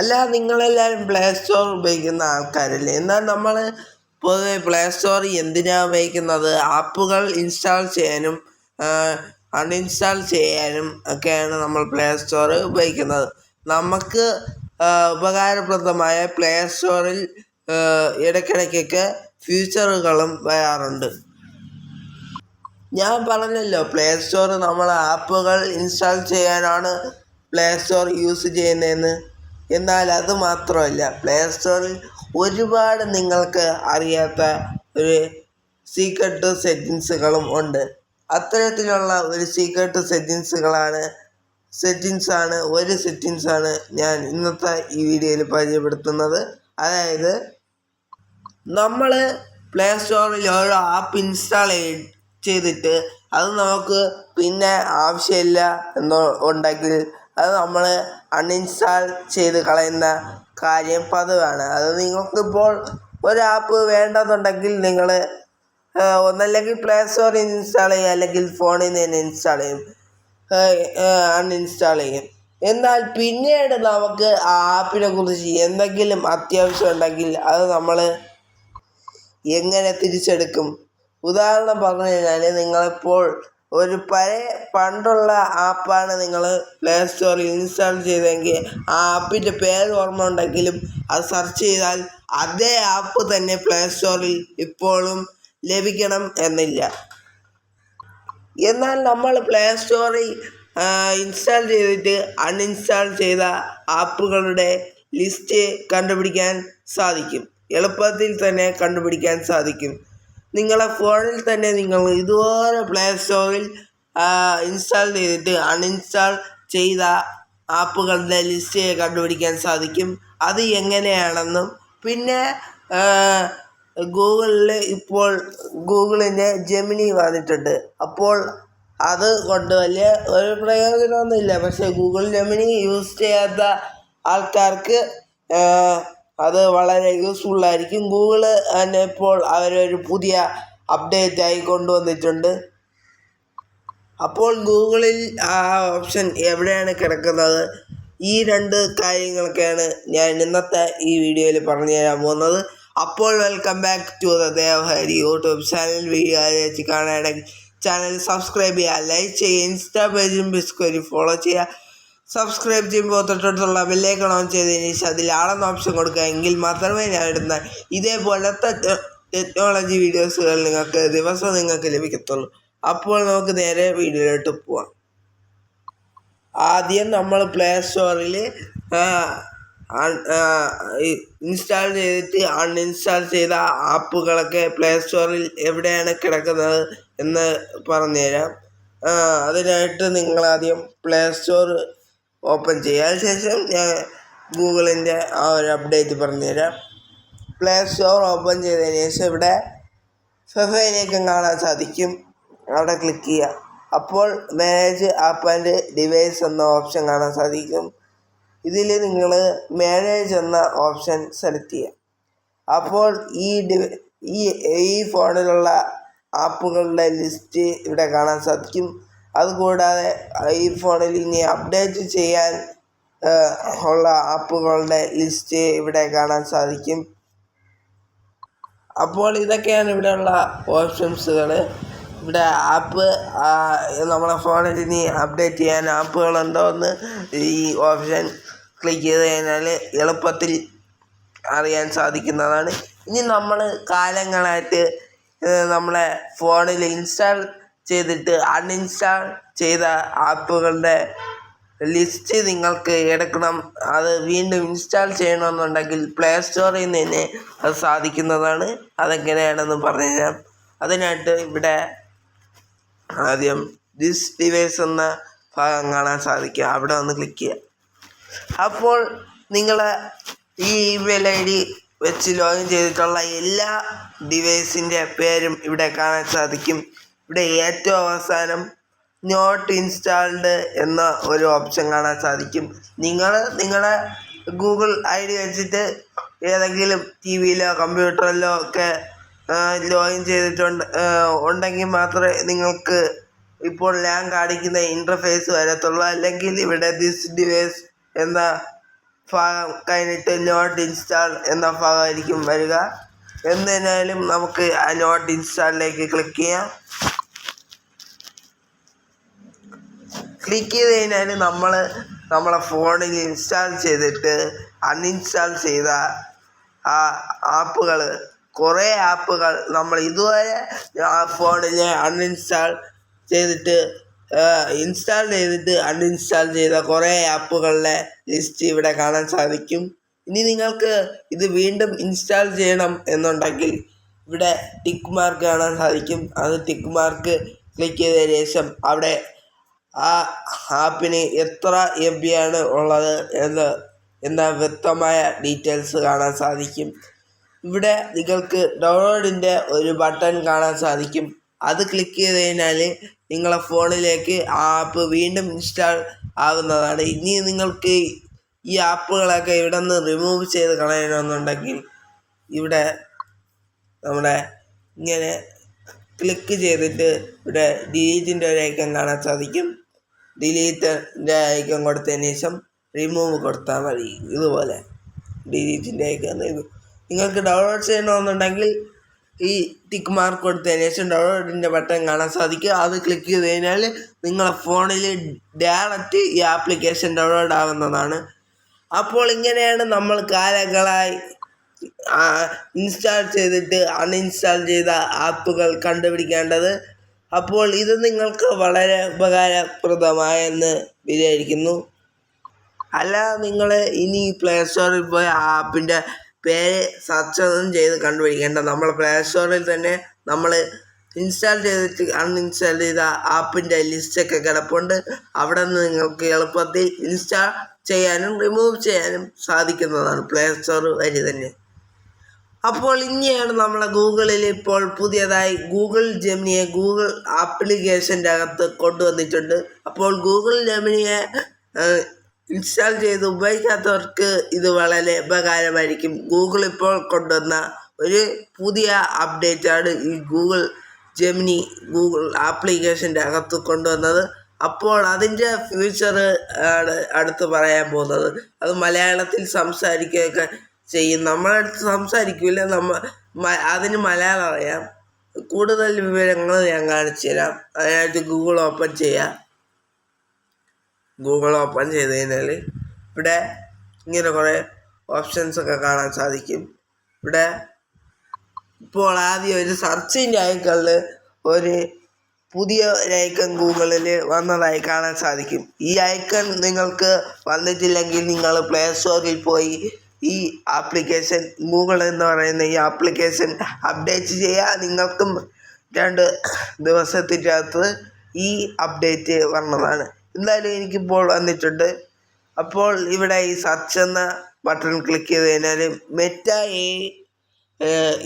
അല്ല നിങ്ങളെല്ലാവരും play store ഉപയോഗിക്കുന്ന ആൾക്കാരല്ലേ? എന്നാൽ നമ്മൾ പൊതുവെ പ്ലേ സ്റ്റോർ എന്തിനാണ് ഉപയോഗിക്കുന്നത്? ആപ്പുകൾ ഇൻസ്റ്റാൾ ചെയ്യാനും അൺഇൻസ്റ്റാൾ ചെയ്യാനും ഒക്കെയാണ് നമ്മൾ പ്ലേ സ്റ്റോർ ഉപയോഗിക്കുന്നത്. നമുക്ക് ഉപകാരപ്രദമായ പ്ലേ സ്റ്റോറിൽ ഇടയ്ക്കിടയ്ക്കൊക്കെ ഫീച്ചറുകളും വരാറുണ്ട്. ഞാൻ പറഞ്ഞല്ലോ പ്ലേ സ്റ്റോർ നമ്മൾ ആപ്പുകൾ ഇൻസ്റ്റാൾ ചെയ്യാനാണ് പ്ലേ സ്റ്റോർ യൂസ് ചെയ്യുന്നതെന്ന്. എന്നാൽ അത് മാത്രമല്ല പ്ലേ സ്റ്റോറിൽ ഒരുപാട് നിങ്ങൾക്ക് അറിയാത്ത ഒരു സീക്രട്ട് സെറ്റിങ്സുകളും ഉണ്ട്. അത്തരത്തിലുള്ള ഒരു സീക്രട്ട് സെറ്റിങ്സുകളാണ് സെറ്റിങ്സാണ് ഒരു സെറ്റിങ്സാണ് ഞാൻ ഇന്നത്തെ ഈ വീഡിയോയിൽ പരിചയപ്പെടുത്തുന്നത്. അതായത് നമ്മൾ പ്ലേ സ്റ്റോറിൽ ഓരോ ആപ്പ് ഇൻസ്റ്റാൾ ചെയ്തിട്ട് അത് നമുക്ക് പിന്നെ ആവശ്യമില്ല എന്ന് ഉണ്ടെങ്കിൽ അത് നമ്മൾ അൺഇൻസ്റ്റാൾ ചെയ്ത് കളയുന്ന കാര്യം പതിവാണ്. അത് നിങ്ങൾക്കിപ്പോൾ ഒരു ആപ്പ് നിങ്ങൾ ഒന്നല്ലെങ്കിൽ പ്ലേ സ്റ്റോറിൽ നിന്ന് ഇൻസ്റ്റാൾ ചെയ്യുക അല്ലെങ്കിൽ ഫോണിൽ നിന്ന് ഇൻസ്റ്റാൾ ചെയ്യും. അൺഇൻസ്റ്റാൾ ചെയ്യും. എന്നാൽ പിന്നീട് നമുക്ക് ആ ആപ്പിനെ കുറിച്ച് എന്തെങ്കിലും അത്യാവശ്യം ഉണ്ടെങ്കിൽ അത് നമ്മൾ എങ്ങനെ തിരിച്ചെടുക്കും? ഉദാഹരണം പറഞ്ഞു കഴിഞ്ഞാൽ നിങ്ങളിപ്പോൾ ഒരു പഴയ പണ്ടുള്ള ആപ്പാണ് നിങ്ങൾ പ്ലേ സ്റ്റോറിൽ ഇൻസ്റ്റാൾ ചെയ്തെങ്കിൽ ആ ആപ്പിന്റെ പേര് ഓർമ്മ ഉണ്ടെങ്കിലും അത് സെർച്ച് ചെയ്താൽ അതേ ആപ്പ് തന്നെ പ്ലേ സ്റ്റോറിൽ ഇപ്പോഴും ലഭിക്കണം എന്നില്ല. എന്നാൽ നമ്മൾ പ്ലേ സ്റ്റോറിൽ ഇൻസ്റ്റാൾ ചെയ്തിട്ട് അൺഇൻസ്റ്റാൾ ചെയ്ത ആപ്പുകളുടെ ലിസ്റ്റ് കണ്ടുപിടിക്കാൻ സാധിക്കും. എളുപ്പത്തിൽ തന്നെ കണ്ടുപിടിക്കാൻ സാധിക്കും. നിങ്ങളെ ഫോണിൽ തന്നെ നിങ്ങൾ ഇതുപോലെ പ്ലേ സ്റ്റോറിൽ ഇൻസ്റ്റാൾ ചെയ്തിട്ട് അൺഇൻസ്റ്റാൾ ചെയ്ത ആപ്പുകളുടെ ലിസ്റ്റ് കണ്ടുപിടിക്കാൻ സാധിക്കും. അത് എങ്ങനെയാണെന്നും പിന്നെ ഗൂഗിളിൽ ഇപ്പോൾ ഗൂഗിളിന്റെ ജെമിനി വന്നിട്ടുണ്ട്. അപ്പോൾ അത് കൊണ്ട് വലിയ ഒരു പ്രയോജനമൊന്നുമില്ല. പക്ഷേ ഗൂഗിൾ ജെമിനി യൂസ് ചെയ്യാത്ത ആൾക്കാർക്ക് അത് വളരെ യൂസ്ഫുൾ ആയിരിക്കും. ഗൂഗിൾ തന്നെ ഇപ്പോൾ അവരൊരു പുതിയ അപ്ഡേറ്റ് ആയി കൊണ്ടുവന്നിട്ടുണ്ട്. അപ്പോൾ ഗൂഗിളിൽ ആ ഓപ്ഷൻ എവിടെയാണ് കിടക്കുന്നത്? ഈ രണ്ട് കാര്യങ്ങളൊക്കെയാണ് ഞാൻ ഇന്നത്തെ ഈ വീഡിയോയിൽ പറഞ്ഞു തരാൻ പോകുന്നത്. അപ്പോൾ welcome back to the Devahari YouTube channel video വെച്ച് കാണാണെങ്കിൽ ചാനൽ സബ്സ്ക്രൈബ് ചെയ്യുക ലൈക്ക് ചെയ്യുക ഇൻസ്റ്റാ പേജും ബിസ്കോരി ഫോളോ ചെയ്യുക. സബ്സ്ക്രൈബ് ചെയ്യുമ്പോൾ തൊട്ടടുത്തുള്ള ബെല്ലേക്കൺ ഓൺ ചെയ്തതിന് ശേഷം അതിൽ ആളെന്ന ഓപ്ഷൻ കൊടുക്കുക. എങ്കിൽ മാത്രമേ ഞാൻ ഇടുന്ന ഇതേപോലത്തെ ടെക്നോളജി വീഡിയോസുകൾ നിങ്ങൾക്ക് ദിവസം നിങ്ങൾക്ക് ലഭിക്കത്തുള്ളൂ. അപ്പോൾ നമുക്ക് നേരെ വീഡിയോയിലോട്ട് പോവാം. ആദ്യം നമ്മൾ പ്ലേ സ്റ്റോറിൽ ഇൻസ്റ്റാൾ ചെയ്തിട്ട് അൺഇൻസ്റ്റാൾ ചെയ്ത ആപ്പുകളൊക്കെ പ്ലേ സ്റ്റോറിൽ എവിടെയാണ് കിടക്കുന്നത് എന്ന് പറഞ്ഞുതരാം. അതിനായിട്ട് നിങ്ങളാദ്യം പ്ലേ സ്റ്റോർ ഓപ്പൺ ചെയ്യുക ശേഷം ഞാൻ ഗൂഗിളിന്റെ ആ ഒരു അപ്ഡേറ്റ് പറഞ്ഞുതരാം. പ്ലേ സ്റ്റോർ ഓപ്പൺ ചെയ്തതിന് ശേഷം ഇവിടെ ഫെഫൈനേക്കും കാണാൻ സാധിക്കും. അവിടെ ക്ലിക്ക് ചെയ്യുക. അപ്പോൾ മാനേജ് ആപ്പ് ആൻഡ് ഡിവൈസ് എന്ന ഓപ്ഷൻ കാണാൻ സാധിക്കും. ഇതിൽ നിങ്ങൾ മാനേജ് എന്ന ഓപ്ഷൻ സെലക്ട് ചെയ്യുക. അപ്പോൾ ഈ ഡിവൈ ഈ ഈ ഫോണിലുള്ള ആപ്പുകളുടെ ലിസ്റ്റ് ഇവിടെ കാണാൻ സാധിക്കും. അതുകൂടാതെ ഈ ഫോണിൽ ഇനി അപ്ഡേറ്റ് ചെയ്യാൻ ഉള്ള ആപ്പുകളുടെ ലിസ്റ്റ് ഇവിടെ കാണാൻ സാധിക്കും. അപ്പോൾ ഇതൊക്കെയാണ് ഇവിടെയുള്ള ഓപ്ഷൻസുകൾ ഇവിടെ ആപ്പ് നമ്മളെ ഫോണിൽ ഇനി അപ്ഡേറ്റ് ചെയ്യാൻ ആപ്പുകളുണ്ടോ എന്ന് ഈ ഓപ്ഷൻ ക്ലിക്ക് ചെയ്ത് കഴിഞ്ഞാൽ എളുപ്പത്തിൽ അറിയാൻ സാധിക്കുന്നതാണ്. ഇനി നമ്മൾ കാലങ്ങളായിട്ട് നമ്മളെ ഫോണിൽ ഇൻസ്റ്റാൾ ചെയ്തിട്ട് അൺഇൻസ്റ്റാൾ ചെയ്ത ആപ്പുകളുടെ ലിസ്റ്റ് നിങ്ങൾക്ക് എടുക്കണം. അത് വീണ്ടും ഇൻസ്റ്റാൾ ചെയ്യണമെന്നുണ്ടെങ്കിൽ പ്ലേ സ്റ്റോറിൽ നിന്ന് തന്നെ അത് സാധിക്കുന്നതാണ്. അതെങ്ങനെയാണെന്ന് പറഞ്ഞുതരാം. അതിനായിട്ട് ഇവിടെ ആദ്യം ദിസ് ഡിവൈസ് എന്ന ഭാഗം കാണാൻ സാധിക്കും. അവിടെ ഒന്ന് ക്ലിക്ക് ചെയ്യുക. അപ്പോൾ നിങ്ങൾ ഈ ഇമെയിൽ ഐ ഡി വെച്ച് ലോഗിൻ ചെയ്തിട്ടുള്ള എല്ലാ ഡിവൈസിന്റെ പേരും ഇവിടെ കാണാൻ സാധിക്കും. ഇവിടെ ഏറ്റവും അവസാനം നോട്ട് ഇൻസ്റ്റാൾഡ് എന്ന ഒരു ഓപ്ഷൻ കാണാൻ സാധിക്കും. നിങ്ങൾ നിങ്ങളെ ഗൂഗിൾ ഐ ഡി വെച്ചിട്ട് ഏതെങ്കിലും ടി വിയിലോ കമ്പ്യൂട്ടറിലോ ഒക്കെ ലോഗിൻ ചെയ്തിട്ടുണ്ട് ഉണ്ടെങ്കിൽ മാത്രമേ നിങ്ങൾക്ക് ഇപ്പോൾ ഞാൻ കാണിക്കുന്ന ഇന്റർഫേസ് വരത്തുള്ളൂ. അല്ലെങ്കിൽ ഇവിടെ ദിസ് ഡിവൈസ് എന്ന ഭാഗം കഴിഞ്ഞിട്ട് നോട്ട് ഇൻസ്റ്റാൾ എന്ന ഭാഗമായിരിക്കും വരിക. എന്തായാലും നമുക്ക് ആ നോട്ട് ഇൻസ്റ്റാളിലേക്ക് ക്ലിക്ക് ചെയ്യാം. ക്ലിക്ക് ചെയ്ത് കഴിഞ്ഞാൽ നമ്മൾ നമ്മളെ ഫോണിൽ ഇൻസ്റ്റാൾ ചെയ്തിട്ട് അൺഇൻസ്റ്റാൾ ചെയ്ത ആ ആപ്പുകൾ കുറേ ആപ്പുകൾ നമ്മൾ ഇതുവരെ ആ ഫോണിൽ അൺഇൻസ്റ്റാൾ ചെയ്തിട്ട് ഇൻസ്റ്റാൾ ചെയ്തിട്ട് അൺഇൻസ്റ്റാൾ ചെയ്ത കുറേ ആപ്പുകളുടെ ലിസ്റ്റ് ഇവിടെ കാണാൻ സാധിക്കും. ഇനി നിങ്ങൾക്ക് ഇത് വീണ്ടും ഇൻസ്റ്റാൾ ചെയ്യണം എന്നുണ്ടെങ്കിൽ ഇവിടെ ടിക്ക് മാർക്ക് കാണാൻ സാധിക്കും. അത് ടിക്ക് മാർക്ക് ക്ലിക്ക് ചെയ്തതിന് ശേഷം അവിടെ ആ ആപ്പിന് എത്ര എം ആണ് ഉള്ളത് എന്ന് എന്ന വ്യക്തമായ ഡീറ്റെയിൽസ് കാണാൻ സാധിക്കും. ഇവിടെ നിങ്ങൾക്ക് ഡൗൺലോഡിന്റെ ഒരു ബട്ടൺ കാണാൻ സാധിക്കും. അത് ക്ലിക്ക് ചെയ്ത് കഴിഞ്ഞാൽ നിങ്ങളെ ഫോണിലേക്ക് ആ ആപ്പ് വീണ്ടും ഇൻസ്റ്റാൾ ആകുന്നതാണ്. ഇനി നിങ്ങൾക്ക് ഈ ആപ്പുകളൊക്കെ ഇവിടെ നിന്ന് റിമൂവ് ചെയ്ത് കളയണമെന്നുണ്ടെങ്കിൽ ഇവിടെ നമ്മുടെ ഇങ്ങനെ ക്ലിക്ക് ചെയ്തിട്ട് ഇവിടെ ഡിലീറ്റിന്റെ ഒരു ഐക്കൺ കാണാൻ സാധിക്കും. ഡിലീറ്റിന്റെ ഐക്കൺ കൊടുത്തതിന് ശേഷം റിമൂവ് കൊടുത്താൽ മതി. ഇതുപോലെ. ഡിലീറ്റിന്റെ ഐക്കൺ നിങ്ങൾക്ക് ഡൗൺലോഡ് ചെയ്യണമെന്നുണ്ടെങ്കിൽ ഈ ടിക്ക് മാർക്ക് കൊടുത്തതിന് ശേഷം ഡൗൺലോഡിന്റെ ബട്ടൺ കാണാൻ സാധിക്കും. അത് ക്ലിക്ക് ചെയ്ത് കഴിഞ്ഞാൽ നിങ്ങളെ ഫോണിൽ ഡയറക്റ്റ് ഈ ആപ്ലിക്കേഷൻ ഡൗൺലോഡ് ആവുന്നതാണ്. അപ്പോൾ ഇങ്ങനെയാണ് നമ്മൾ കാലങ്ങളായി ഇൻസ്റ്റാൾ ചെയ്തിട്ട് അൺഇൻസ്റ്റാൾ ചെയ്ത ആപ്പുകൾ കണ്ടുപിടിക്കേണ്ടത്. അപ്പോൾ ഇത് നിങ്ങൾക്ക് വളരെ ഉപകാരപ്രദമായെന്ന് വിചാരിക്കുന്നു. അല്ല നിങ്ങൾ ഇനി പ്ലേ സ്റ്റോറിൽ പോയി ആ ആപ്പിന്റെ പേര് സെർച്ച് ഒന്നും ചെയ്ത് കണ്ടുപിടിക്കേണ്ട. നമ്മൾ പ്ലേ സ്റ്റോറിൽ തന്നെ നമ്മൾ ഇൻസ്റ്റാൾ ചെയ്തിട്ട് അൺഇൻസ്റ്റാൾ ചെയ്ത ആപ്പിന്റെ ലിസ്റ്റൊക്കെ കിടപ്പുണ്ട്. അവിടെ നിന്ന് നിങ്ങൾക്ക് എളുപ്പത്തിൽ ഇൻസ്റ്റാൾ ചെയ്യാനും റിമൂവ് ചെയ്യാനും സാധിക്കുന്നതാണ് പ്ലേ സ്റ്റോർ വഴി തന്നെ. അപ്പോൾ ഇനിയാണ് നമ്മളെ ഗൂഗിളിൽ ഇപ്പോൾ പുതിയതായി ഗൂഗിൾ ജെമിനിയെ ഗൂഗിൾ ആപ്ലിക്കേഷന്റെ അകത്ത് കൊണ്ടുവന്നിട്ടുണ്ട്. അപ്പോൾ ഗൂഗിൾ ജെമിനിയെ ഇൻസ്റ്റാൾ ചെയ്ത് ഉപയോഗിക്കാത്തവർക്ക് ഇത് വളരെ ഉപകാരമായിരിക്കും. ഗൂഗിൾ ഇപ്പോൾ കൊണ്ടുവന്ന ഒരു പുതിയ അപ്ഡേറ്റാണ് ഈ ഗൂഗിൾ ജെമിനി ഗൂഗിൾ ആപ്ലിക്കേഷന്റെ അകത്ത് കൊണ്ടുവന്നത്. അപ്പോൾ അതിന്റെ ഫ്യൂച്ചർ ആണ് അടുത്ത് പറയാൻ പോകുന്നത്. അത് മലയാളത്തിൽ സംസാരിക്കുകയൊക്കെ ചെയ്യും. നമ്മളടുത്ത് സംസാരിക്കില്ല നമ്മ അതിന് മലയാളം അറിയാം. കൂടുതൽ വിവരങ്ങൾ ഞാൻ കാണിച്ചു തരാം. അതിനായിട്ട് ഗൂഗിൾ ഓപ്പൺ ചെയ്യാം. ഗൂഗിൾ ഓപ്പൺ ചെയ്ത് കഴിഞ്ഞാൽ ഇവിടെ ഇങ്ങനെ കുറേ ഓപ്ഷൻസ് ഒക്കെ കാണാൻ സാധിക്കും. ഇവിടെ ഇപ്പോൾ ആദ്യം ഒരു സെർച്ചിന്റെ ഐക്കണിൽ ഒരു പുതിയ ഐക്കൺ ഗൂഗിളിൽ വന്നതായി കാണാൻ സാധിക്കും. ഈ ഐക്കൺ നിങ്ങൾക്ക് വന്നിട്ടില്ലെങ്കിൽ നിങ്ങൾ പ്ലേ സ്റ്റോറിൽ പോയി ഈ ആപ്ലിക്കേഷൻ ഗൂഗിൾ എന്ന് പറയുന്ന ഈ ആപ്ലിക്കേഷൻ അപ്ഡേറ്റ് ചെയ്യുക നിങ്ങൾക്കും രണ്ട് ദിവസത്തിനകത്ത് ഈ അപ്ഡേറ്റ് വരണതാണ്. എന്തായാലും എനിക്കിപ്പോൾ വന്നിട്ടുണ്ട്. അപ്പോൾ ഇവിടെ ഈ സെർച്ച് എന്ന ബട്ടൺ ക്ലിക്ക് ചെയ്ത് കഴിഞ്ഞാൽ മെറ്റ എ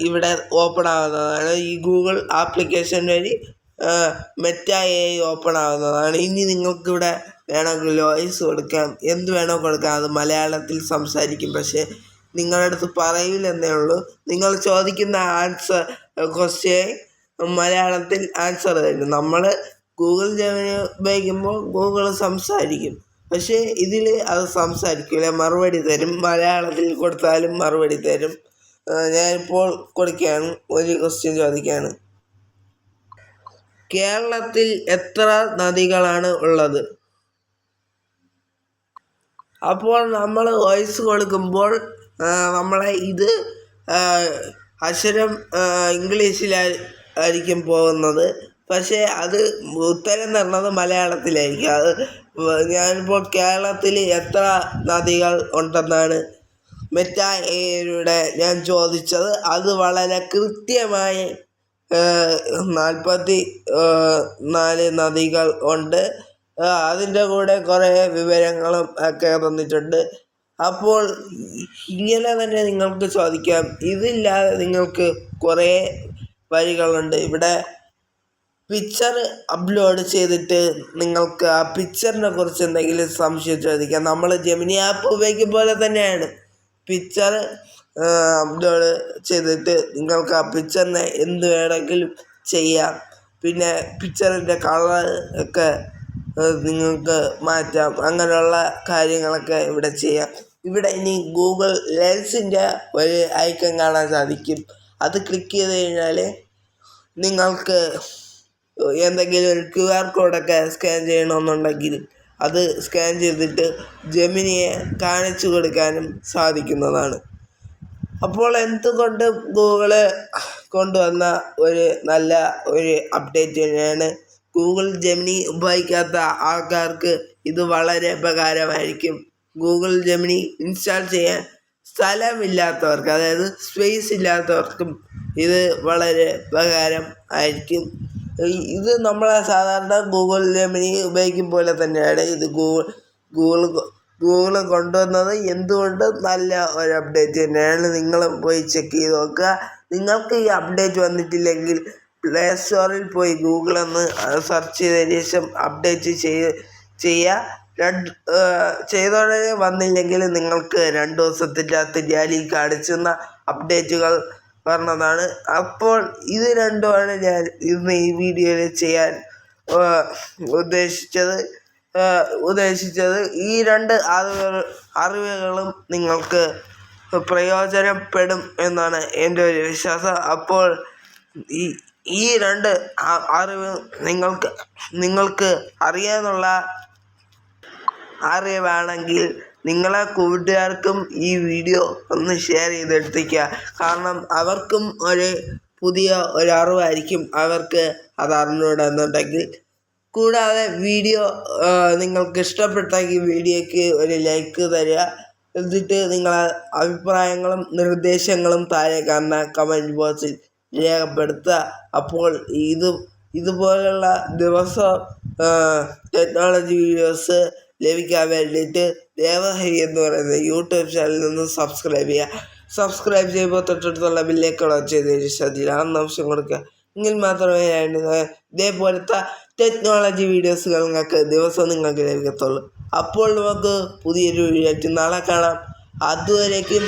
ഇവിടെ ഓപ്പൺ ആവുന്നതാണ്. ഈ ഗൂഗിൾ ആപ്ലിക്കേഷൻ വഴി മെറ്റ എ ഓപ്പൺ ആവുന്നതാണ്. ഇനി നിങ്ങൾക്കിവിടെ വേണമെങ്കിൽ വോയിസ് കൊടുക്കാം. എന്ത് വേണോ കൊടുക്കാം. അത് മലയാളത്തിൽ സംസാരിക്കും. പക്ഷേ നിങ്ങളുടെ അടുത്ത് പറയില്ലെന്നേ ഉള്ളൂ. നിങ്ങൾ ചോദിക്കുന്ന ആൻസർ ക്വസ്റ്റ്യൻ മലയാളത്തിൽ ആൻസർ തരും. നമ്മൾ ഗൂഗിൾ ജെമിനി ഉപയോഗിക്കുമ്പോൾ ഗൂഗിൾ സംസാരിക്കും. പക്ഷേ ഇതിൽ അത് സംസാരിക്കില്ല മറുപടി തരും. മലയാളത്തിൽ കൊടുത്താലും മറുപടി തരും. ഞാനിപ്പോൾ കൊടുക്കുകയാണ്. ഒരു ക്വസ്റ്റ്യൻ ചോദിക്കുകയാണ്. കേരളത്തിൽ എത്ര നദികളാണ് ഉള്ളത്? അപ്പോൾ നമ്മൾ വോയിസ് കൊടുക്കുമ്പോൾ നമ്മളെ ഇത് അക്ഷരം ഇംഗ്ലീഷിലായിരിക്കും പോകുന്നത്. പക്ഷേ അത് ഉത്തരം തരുന്നത് മലയാളത്തിലായിരിക്കും. അത് ഞാനിപ്പോൾ കേരളത്തിൽ എത്ര നദികൾ ഉണ്ടെന്നാണ് മെറ്റ ഞാൻ ചോദിച്ചത്. അത് വളരെ കൃത്യമായി നാൽപ്പത്തി നാല് നദികൾ ഉണ്ട്. അതിന്റെ കൂടെ കുറേ വിവരങ്ങളും ഒക്കെ തന്നിട്ടുണ്ട്. അപ്പോൾ ഇങ്ങനെ തന്നെ നിങ്ങൾക്ക് ചോദിക്കാം. ഇതില്ലാതെ നിങ്ങൾക്ക് കുറേ വഴികളുണ്ട് ഇവിടെ പിക്ചർ അപ്ലോഡ് ചെയ്തിട്ട് നിങ്ങൾക്ക് ആ പിക്ചറിനെ കുറിച്ച് എന്തെങ്കിലും സംശയം ചോദിക്കാം. നമ്മൾ ജെമിനി ആപ്പ് പോലെ തന്നെയാണ്. പിക്ചർ അപ്ലോഡ് ചെയ്തിട്ട് നിങ്ങൾക്ക് ആ പിക്ചറിനെ എന്ത് വേണമെങ്കിലും ചെയ്യാം. പിന്നെ പിക്ചറിന്റെ കളർ ഒക്കെ നിങ്ങൾക്ക് മാറ്റാം. അങ്ങനെയുള്ള കാര്യങ്ങളൊക്കെ ഇവിടെ ചെയ്യാം. ഇവിടെ ഇനി ഗൂഗിൾ ലെൻസിന്റെ ഒരു ഐക്കൺ കാണാൻ സാധിക്കും. അത് ക്ലിക്ക് ചെയ്ത് കഴിഞ്ഞാൽ നിങ്ങൾക്ക് എന്തെങ്കിലും ഒരു ക്യു ആർ കോഡൊക്കെ സ്കാൻ ചെയ്യണമെന്നുണ്ടെങ്കിൽ അത് സ്കാൻ ചെയ്തിട്ട് ജെമിനിയെ കാണിച്ചു കൊടുക്കാനും സാധിക്കുന്നതാണ്. അപ്പോൾ എന്തുകൊണ്ട് ഗൂഗിൾ കൊണ്ടുവന്ന ഒരു നല്ല ഒരു അപ്ഡേറ്റ് തന്നെയാണ്. ഗൂഗിൾ ജെമിനി ഉപയോഗിക്കാത്ത ആൾക്കാർക്ക് ഇത് വളരെ ഉപകാരമായിരിക്കും. ഗൂഗിൾ ജെമിനി ഇൻസ്റ്റാൾ ചെയ്യാൻ സ്ഥലമില്ലാത്തവർക്ക് അതായത് സ്പേസ് ഇല്ലാത്തവർക്കും ഇത് വളരെ ഉപകാരം ആയിരിക്കും. ഇത് നമ്മളെ സാധാരണ ഗൂഗിൾ ജെമിനി ഉപയോഗിക്കും പോലെ തന്നെയാണ് ഇത് ഗൂഗിൾ ഗൂഗിൾ ഗൂഗിൾ കൊണ്ടുവന്നത്. എന്തുകൊണ്ട്? നല്ല ഒരു അപ്ഡേറ്റ് തന്നെയാണ്. നിങ്ങളും പോയി ചെക്ക് ചെയ്ത് നോക്കുക. നിങ്ങൾക്ക് ഈ അപ്ഡേറ്റ് വന്നിട്ടില്ലെങ്കിൽ പ്ലേ സ്റ്റോറിൽ പോയി ഗൂഗിൾ എന്ന് സെർച്ച് ചെയ്തതിന് ശേഷം അപ്ഡേറ്റ് ചെയ്ത് ചെയ്യുക രണ്ട് ചെയ്തോടെ വന്നില്ലെങ്കിൽ നിങ്ങൾക്ക് രണ്ട് ദിവസത്തിന്റെ അകത്ത് ഞാൻ കാണിച്ചുന്ന അപ്ഡേറ്റുകൾ പറഞ്ഞതാണ്. അപ്പോൾ ഇത് രണ്ടുമാണ് ഞാൻ ഇന്ന് ഈ വീഡിയോയിൽ ചെയ്യാൻ ഉദ്ദേശിച്ചത്. ഉദ്ദേശിച്ചത് ഈ രണ്ട് അറിവുകൾ അറിവുകളും നിങ്ങൾക്ക് പ്രയോജനപ്പെടും എന്നാണ് എന്റെ ഒരു വിശ്വാസം. അപ്പോൾ ഈ ഈ രണ്ട് അറിവ് നിങ്ങൾക്ക് നിങ്ങൾക്ക് അറിയാനുള്ള അറിവാണെങ്കിൽ നിങ്ങളെ കൂട്ടുകാർക്കും ഈ വീഡിയോ ഒന്ന് ഷെയർ ചെയ്തെടുത്തിക്കുക കാരണം അവർക്കും ഒരു പുതിയ ഒരു അവർക്ക് അത് അറിഞ്ഞുകൂടെന്നുണ്ടെങ്കിൽ. കൂടാതെ വീഡിയോ നിങ്ങൾക്ക് ഇഷ്ടപ്പെട്ടെങ്കിൽ വീഡിയോയ്ക്ക് ഒരു ലൈക്ക് തരിക. എന്നിട്ട് നിങ്ങളെ അഭിപ്രായങ്ങളും നിർദ്ദേശങ്ങളും താഴെ കാണുന്ന കമന്റ് ബോക്സിൽ രേഖപ്പെടുത്തുക. അപ്പോൾ ഇത് ഇതുപോലെയുള്ള ദിവസം ടെക്നോളജി വീഡിയോസ് ലഭിക്കാൻ വേണ്ടിയിട്ട് ദേവഹരി എന്ന് പറയുന്ന യൂട്യൂബ് ചാനലിൽ നിന്ന് സബ്സ്ക്രൈബ് ചെയ്യുക. സബ്സ്ക്രൈബ് ചെയ്യുമ്പോൾ തൊട്ടടുത്തുള്ള ബില്ലേക്കുള്ള ചെയ്തതിന് ആ ആവശ്യം കൊടുക്കുക. എങ്കിൽ മാത്രമേ ഇതേപോലത്തെ ടെക്നോളജി വീഡിയോസുകൾ നിങ്ങൾക്ക് ദിവസം നിങ്ങൾക്ക് ലഭിക്കത്തുള്ളൂ. അപ്പോൾ നമുക്ക് പുതിയൊരു വീഡിയോ നാളെ കാണാം. അതുവരേക്കും